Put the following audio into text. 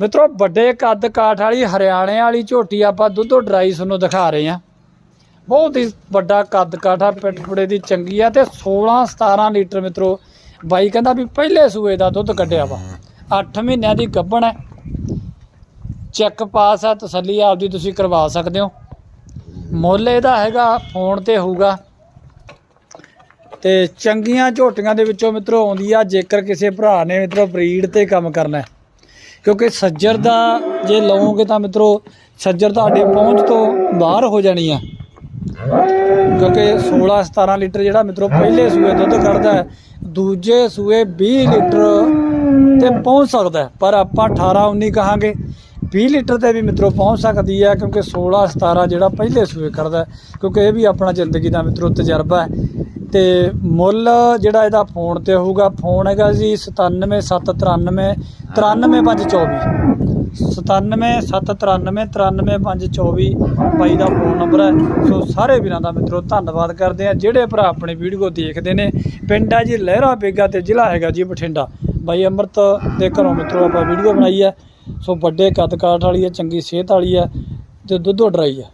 ਮਿੱਤਰੋ, ਵੱਡੇ ਕੱਦ ਕਾਠ ਵਾਲੀ, ਹਰਿਆਣੇ ਵਾਲੀ ਝੋਟੀ ਆਪਾਂ ਦੁੱਧੋ ਡਰਾਈ ਤੁਹਾਨੂੰ ਦਿਖਾ ਰਹੇ ਹਾਂ। ਬਹੁਤ ਹੀ ਵੱਡਾ ਕੱਦ ਕਾਠਾ ਪਿੱਠ ਪੁੜੇ ਦੀ ਚੰਗੀ ਆ ਤੇ 16 17 ਲੀਟਰ ਮਿੱਤਰੋ, ਬਾਈ ਕਹਿੰਦਾ ਵੀ ਪਹਿਲੇ ਸੂਏ ਦਾ ਦੁੱਧ ਕੱਢਿਆ ਵਾ। 8 ਮਹੀਨਿਆਂ ਦੀ ਗੱਭਣ ਹੈ। ਚੈੱਕ ਪਾਸ ਆ, ਤਸੱਲੀ ਆਪਦੀ ਤੁਸੀਂ ਕਰਵਾ ਸਕਦੇ ਹੋ। ਮੁੱਲ ਇਹਦਾ ਹੈਗਾ, ਫੋਨ ਤੇ ਹੋਊਗਾ। ਤੇ ਚੰਗੀਆਂ ਝੋਟੀਆਂ ਦੇ ਵਿੱਚੋਂ ਮਿੱਤਰੋ ਆਉਂਦੀ ਆ, ਜੇਕਰ ਕਿਸੇ ਭਰਾ ਨੇ ਮਿੱਤਰੋ ਬਰੀਡ ਤੇ ਕੰਮ ਕਰਨਾ ਕਿਉਂਕਿ ਸੱਜਰ ਦਾ ਜੇ ਲਓਗੇ ਤਾਂ ਮਿੱਤਰੋ, ਸੱਜਰ ਤੁਹਾਡੀ ਪਹੁੰਚ ਤੋਂ ਬਾਹਰ ਹੋ ਜਾਣੀ ਆ। ਕਿਉਂਕਿ 16 17 ਲੀਟਰ ਜਿਹੜਾ ਮਿੱਤਰੋ ਪਹਿਲੇ ਸੂਏ ਦੁੱਧ ਕੱਢਦਾ ਦੂਜੇ ਸੂਏ 20 ਲੀਟਰ ਤੇ ਪਹੁੰਚ ਸਕਦਾ ਪਰ ਆਪਾਂ 18 19 ਕਹਾਂਗੇ 20 ਲੀਟਰ ਤੇ ਵੀ ਮਿੱਤਰੋ ਪਹੁੰਚ ਸਕਦੀ ਹੈ, ਕਿਉਂਕਿ 16 17 ਜਿਹੜਾ ਪਹਿਲੇ ਸੂਏ ਕਰਦਾ ਕਿਉਂਕਿ ਇਹ ਵੀ ਆਪਣਾ ਜ਼ਿੰਦਗੀ ਦਾ ਮਿੱਤਰੋ ਤਜਰਬਾ ਹੈ। ਤੇ ਮੁੱਲ ਜਿਹੜਾ ਇਹਦਾ ਫੋਨ ਤੇ ਹੋਊਗਾ, ਫੋਨ ਹੈਗਾ ਜੀ 97793 93524 9779393524 ਬਾਈ ਦਾ ਫੋਨ ਨੰਬਰ ਹੈ। ਸੋ ਸਾਰੇ ਵੀਰਾਂ ਦਾ ਮਿੱਤਰੋ ਧੰਨਵਾਦ ਕਰਦੇ ਆ ਜਿਹੜੇ ਭਰਾ ਆਪਣੀ ਵੀਡੀਓ ਦੇਖਦੇ ਨੇ, ਪਿੰਡ ਹੈ ਜੀ ਲਹਿਰਾ ਬੇਗਾ ਤੇ ਜ਼ਿਲ੍ਹਾ ਹੈਗਾ ਜੀ ਬਠਿੰਡਾ। ਬਾਈ ਅੰਮ੍ਰਿਤ ਦੇ ਘਰੋਂ ਮਿੱਤਰੋ ਆਪਾਂ ਵੀਡੀਓ ਬਣਾਈ ਹੈ। ਸੋ ਵੱਡੇ ਕੱਦ ਕਾਠ ਵਾਲੀ ਹੈ, ਚੰਗੀ ਸਿਹਤ ਵਾਲੀ ਹੈ ਤੇ ਦੁੱਧੋ ਡਰਾਈ ਹੈ।